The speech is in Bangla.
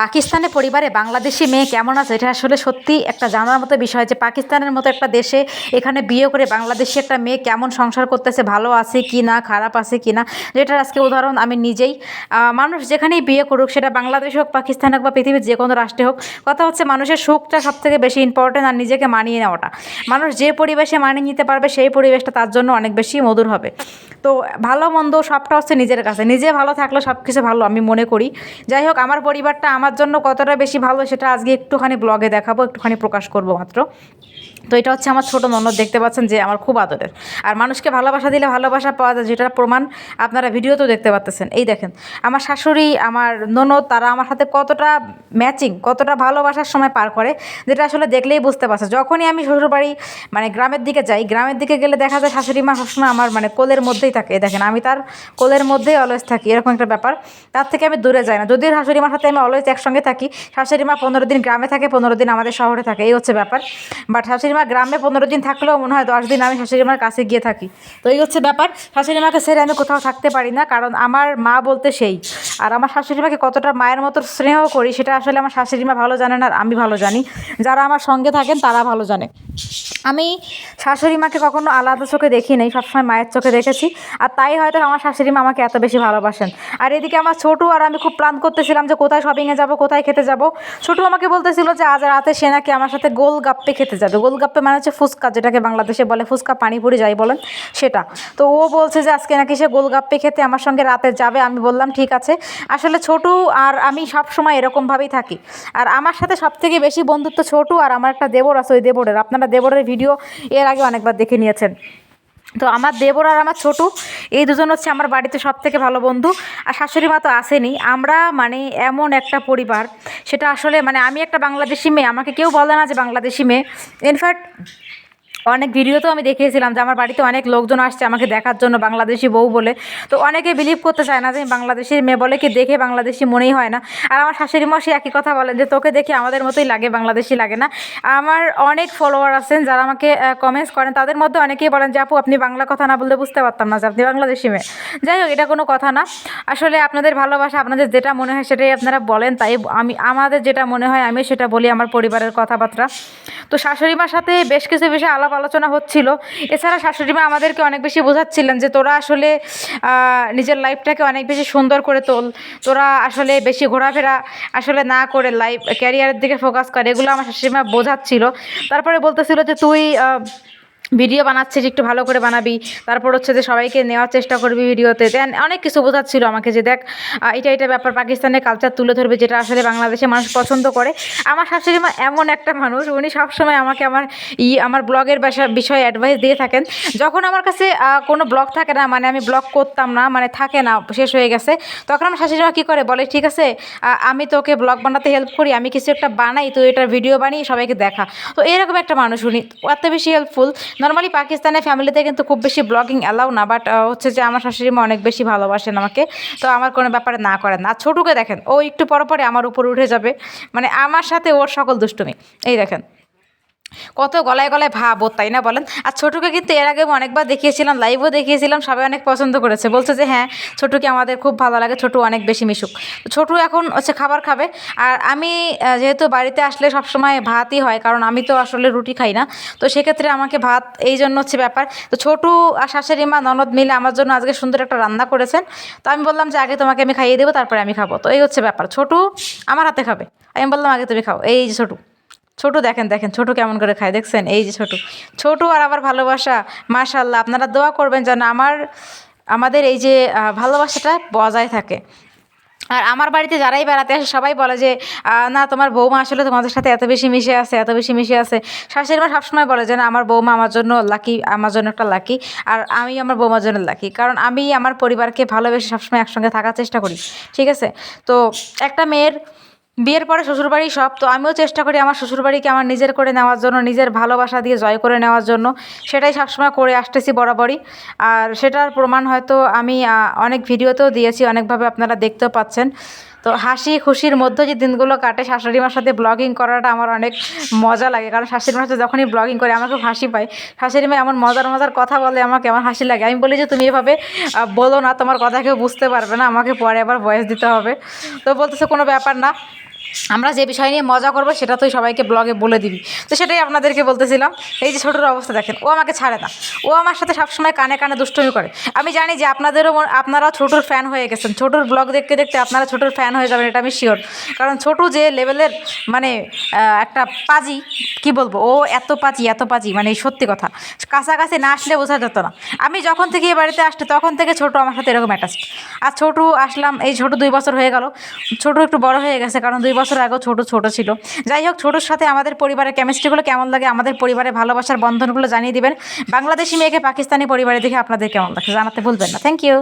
পাকিস্তানের পরিবারে বাংলাদেশি মেয়ে কেমন আছে? এটা আসলে সত্যি একটা জানার মতো বিষয় যে পাকিস্তানের মতো একটা দেশে এখানে বিয়ে করে বাংলাদেশি একটা মেয়ে কেমন সংসার করতেছে, ভালো আছে কি না, খারাপ আছে কি না? যেটার আজকে উদাহরণ আমি নিজেই। মানুষ যেখানেই বিয়ে করুক, সেটা বাংলাদেশ হোক, পাকিস্তান হোক বা পৃথিবীর যে কোনো রাষ্ট্রে হোক, কথা হচ্ছে মানুষের সুখটা সব থেকে বেশি ইম্পর্টেন্ট আর নিজেকে মানিয়ে নেওয়াটা। মানুষ যে পরিবেশে মানিয়ে নিতে পারবে, সেই পরিবেশটা তার জন্য অনেক বেশি মধুর হবে। তো ভালো, মন্দ সবটা হচ্ছে নিজের কাছে। নিজে ভালো থাকলে সব কিছু ভালো, আমি মনে করি। যাই হোক, আমার পরিবারটা আমার জন্য কতটা বেশি ভালো সেটা আজকে একটুখানি ব্লগে দেখাবো, একটুখানি প্রকাশ করব মাত্র। তো এটা হচ্ছে আমার ছোটো ননদ, দেখতে পাচ্ছেন যে আমার খুব আদরের। আর মানুষকে ভালোবাসা দিলে ভালোবাসা পাওয়া যায়, যেটার প্রমাণ আপনারা ভিডিওতেও দেখতে পাচ্তেছেন। এই দেখেন, আমার শাশুড়ি, আমার ননদ, তারা আমার সাথে কতটা ম্যাচিং কতটা ভালোবাসার সময় পার করে, যেটা আসলে দেখলেই বুঝতে পারছে যখনই আমি শ্বশুরবাড়ি মানে গ্রামের দিকে যাই, গ্রামের দিকে গেলে দেখা যায় শাশুড়ি মা সবসময় আমার মানে কোলের মধ্যেই থাকে। দেখেন, আমি তার কোলের মধ্যেই অলওয়েজ থাকি, এরকম একটা ব্যাপার। তার থেকে আমি দূরে যাই না। যদিও শাশুড়ি মার সাথে আমি অলওয়েজ একসঙ্গে থাকি। শাশুড়ি মা পনেরো দিন গ্রামে থাকে, পনেরো দিন আমাদের শহরে থাকে, এই হচ্ছে ব্যাপার। বাট শাশুড়ি মা গ্রামে পনেরো দিন থাকলেও মনে হয় দশ দিন আমি শাশুড়ি মার কাছে গিয়ে থাকি। তো এই হচ্ছে ব্যাপার। শাশুড়ি মাকে ছেড়ে আমি কোথাও থাকতে পারি না, কারণ আমার মা বলতে সেই। আর আমার শাশুড়ি মাকে কতটা মায়ের মতো স্নেহ করি, সেটা আসলে আমার শাশুড়ি মা ভালো জানেন আর আমি ভালো জানি। যারা আমার সঙ্গে থাকেন তারা ভালো জানে। আমি শাশুড়ি মাকে কখনো আলাদা চোখে দেখি নাই সবসময় মায়ের চোখে দেখেছি। আর তাই হয়তো আমার শাশুড়ি মা আমাকে এত বেশি ভালোবাসেন। আর এদিকে আমার ছোটু আর আমি খুব প্ল্যান করতেছিলাম যে কোথায় শপিংয়ে যাব, কোথায় খেতে যাব। ছোটু আমাকে বলতেছিল যে আজ রাতে সে নাকি আমার সাথে গোলগাপ্পে খেতে যাবে। গোলগাপ্পে মানে হচ্ছে ফুচকা, যেটাকে বাংলাদেশে বলে ফুচকা পানিপুরি যাই বলেন, সেটা। তো ও বলছে যে আজকে নাকি সে গোলগাপ্পে খেতে আমার সঙ্গে রাতে যাবে। আমি বললাম, ঠিক আছে। আসলে ছোটু আর আমি সব সময় এরকমভাবেই থাকি। আর আমার সাথে সবথেকে বেশি বন্ধুত্ব ছোটু আর আমার একটা দেবর আছে, ওই দেবরের। আপনারা দেবরের ভিডিও এর আগে অনেকবার দেখে নিয়েছেন। তো আমার দেবর আর আমার ছোটু, এই দুজন হচ্ছে আমার বাড়িতে সব থেকে ভালো বন্ধু আর শাশুড়ি মা তো আসেনি। আমরা মানে এমন একটা পরিবার, সেটা আসলে মানে আমি একটা বাংলাদেশি মেয়ে, আমাকে কেউ বলে না যে বাংলাদেশি মেয়ে। ইনফ্যাক্ট অনেক ভিডিওতেও আমি দেখিয়েছিলাম যে আমার বাড়িতে অনেক লোকজন আসছে আমাকে দেখার জন্য বাংলাদেশি বউ বলে। তো অনেকে বিলিভ করতে চায় না যে বাংলাদেশের মেয়ে বলে কি দেখে বাংলাদেশি মনেই হয় না। আর আমার শাশুড়ি মা সে একই কথা বলেন যে তোকে দেখে আমাদের মতোই লাগে, বাংলাদেশি লাগে না। আমার অনেক ফলোয়ার আছেন যারা আমাকে কমেন্টস করেন, তাদের মধ্যে অনেকেই বলেন যে আপু, আপনি বাংলা কথা না বললে বুঝতে পারতাম না যে আপনি বাংলাদেশি মেয়ে। যাই হোক, এটা কোনো কথা না। আসলে আপনাদের ভালোবাসা, আপনাদের যেটা মনে হয় সেটাই আপনারা বলেন, তাই আমি, আমাদের যেটা মনে হয় আমি সেটা বলি আমার পরিবারের কথাবার্তা। তো শাশুড়ি মার সাথে বেশ কিছু বিষয়ে আলাপ আলোচনা হচ্ছিল। এছাড়া শাশুড়ি মা আমাদেরকে অনেক বেশি বোঝাচ্ছিলেন যে তোরা আসলে নিজের লাইফটাকে অনেক বেশি সুন্দর করে তোল। তোরা আসলে বেশি ঘোরাফেরা আসলে না করে লাইফ ক্যারিয়ারের দিকে ফোকাস করে। এগুলো আমার শাশুড়ি মা বোঝাচ্ছিল। তারপরে বলতেছিল যে তুই ভিডিও বানাচ্ছিস, একটু ভালো করে বানাবি। তারপর হচ্ছে যে সবাইকে নেওয়ার চেষ্টা করবি ভিডিওতে। দেন অনেক কিছু বোঝাচ্ছিল আমাকে যে দেখ এটা এটা ব্যাপার, পাকিস্তানের কালচার তুলে ধরবে, যেটা আসলে বাংলাদেশে মানুষ পছন্দ করে। আমার শাশুড়ি মা এমন একটা মানুষ, উনি সবসময় আমাকে আমার ই, আমার ব্লগের বিষয়ে অ্যাডভাইস দিয়ে থাকেন। যখন আমার কাছে কোনো ব্লগ থাকে না মানে আমি ব্লগ করতাম না মানে থাকে না, শেষ হয়ে গেছে, তখন আমার শাশুড়ি মা কী করে বলে, ঠিক আছে আমি তোকে ব্লগ বানাতে হেল্প করি, আমি কিছু একটা বানাই তো এটার ভিডিও বানিয়ে সবাইকে দেখা। তো এরকম একটা মানুষ উনি এত বেশি হেল্পফুল নর্মালি পাকিস্তানের ফ্যামিলিতে কিন্তু খুব বেশি ব্লগিং অ্যালাউ না বাট হচ্ছে যে আমার শাশুড়ি মা অনেক বেশি ভালোবাসেন আমাকে। তো আমার কোনো ব্যাপারে না করেন। না ছোটুকে দেখেন, ও একটু পর পরে আমার উপর উঠে যাবে। মানে আমার সাথে ওর সকল দুষ্টুমি। এই দেখেন। কত গলায় গলায় ভাব ওর তাই না বলেন? আর ছোটুকে কিন্তু এর আগে অনেকবার দেখিয়েছিলাম লাইভও দেখিয়েছিলাম, সবাই অনেক পছন্দ করেছে। বলছে যে হ্যাঁ ছোটুকে আমাদের খুব ভালো লাগে, ছোটু অনেক বেশি মিশুক। ছোটু এখন হচ্ছে খাবার খাবে। আর আমি যেহেতু বাড়িতে আসলে সবসময় ভাতই হয়, কারণ আমি তো আসলে রুটি খাই না, তো সেক্ষেত্রে আমাকে ভাত এই জন্য হচ্ছে ব্যাপার। তো ছোটু আর শাশুড়ি মা ননদ মিলে আমার জন্য আজকে সুন্দর একটা রান্না করেছেন। তো আমি বললাম যে, আগে তোমাকে আমি খাইয়ে দেবো, তারপরে আমি খাব। তো এই হচ্ছে ব্যাপার। ছোটু আমার হাতে খাবে। আমি বললাম, আগে তুমি খাও। এই যে ছোটু। ছোট দেখেন দেখেন, ছোট কেমন করে খায়, দেখছেন? এই যে ছোট। ছোট আর আবার ভালোবাসা মাশাল্লাহ আপনারা দোয়া করবেন যেন আমার, আমাদের এই যে ভালোবাসাটা বজায় থাকে। আর আমার বাড়িতে যারাই বেড়াতে আসে, সবাই বলে যে না, তোমার বৌমা আসলে তোমাদের সাথে এত বেশি মিশে আছে, এত বেশি মিশে আছে। শাশুড়ি মা সবসময় বলে যে, না, আমার বৌমা আমার জন্য লাকি আমার জন্য একটা লাকি আর আমি আমার বৌমার জন্য লাকি কারণ আমি আমার পরিবারকে ভালোবেসে সবসময় একসঙ্গে থাকার চেষ্টা করি, ঠিক আছে? তো একটা মেয়ের বিয়ের পরে শ্বশুরবাড়ি সব, তো আমিও চেষ্টা করি আমার শ্বশুরবাড়িকে আমার নিজের করে নেওয়ার জন্য, নিজের ভালোবাসা দিয়ে জয় করে নেওয়ার জন্য। সেটাই সবসময় করে আসতেছি বরাবরই। আর সেটার প্রমাণ হয়তো আমি অনেক ভিডিওতেও দিয়েছি, অনেকভাবে আপনারা দেখতেও পাচ্ছেন। তো হাসি খুশির মধ্যে যে দিনগুলো কাটে, শাশুড়ি মার সাথে ব্লগিং করাটা আমার অনেক মজা লাগে। কারণ শাশুড়ি মার সাথে যখনই ব্লগিং করে, আমার খুব হাসি পায়। শাশুড়ি মা এমন মজার মজার কথা বলে, আমাকে আমার হাসি লাগে। আমি বলি যে, তুমি এভাবে বলো না, তোমার কথা কেউ বুঝতে পারবে না, আমাকে পরে আবার ভয়েস দিতে হবে। তো বলতেছে, কোনো ব্যাপার না। আমরা যে বিষয় নিয়ে মজা করব সেটা তুই সবাইকে ব্লগে বলে দিবি। তো সেটাই আপনাদেরকে বলতেছিলাম। এই যে ছোটোর অবস্থা দেখেন, ও আমাকে ছাড়ে না। ও আমার সাথে সবসময় কানে কানে দুষ্টুমি করে। আমি জানি যে আপনাদেরও আপনারা ছোটোর ফ্যান হয়ে গেছেন। ছোটোর ব্লগ দেখতে দেখতে আপনারা ছোটোর ফ্যান হয়ে যাবেন, এটা আমি শিওর কারণ ছোটো যে লেভেলের মানে একটা পাজি, কি বলব? ও এত পাজি এত পাজি মানে সত্যি কথা। কাছাকাছি না আসলে বোঝা যেত না। আমি যখন থেকে এই বাড়িতে আসতে তখন থেকে ছোটো আমার সাথে এরকম অ্যাটাচ আর ছোটো, আসলাম, এই ছোটো দুই বছর হয়ে গেল। ছোটো একটু বড় হয়ে গেছে, কারণ দুই বছর আগেও ছোট ছোট ছিল। যাই হোক, ছোটোর সাথে আমাদের পরিবারের কেমিস্ট্রিগুলো কেমন লাগে আমাদের পরিবারের ভালোবাসার বন্ধনগুলো জানিয়ে দিবেন। বাংলাদেশি মেয়েকে পাকিস্তানি পরিবারে দেখে আপনাদের কেমন লাগে জানাতে ভুলবেন না। Thank you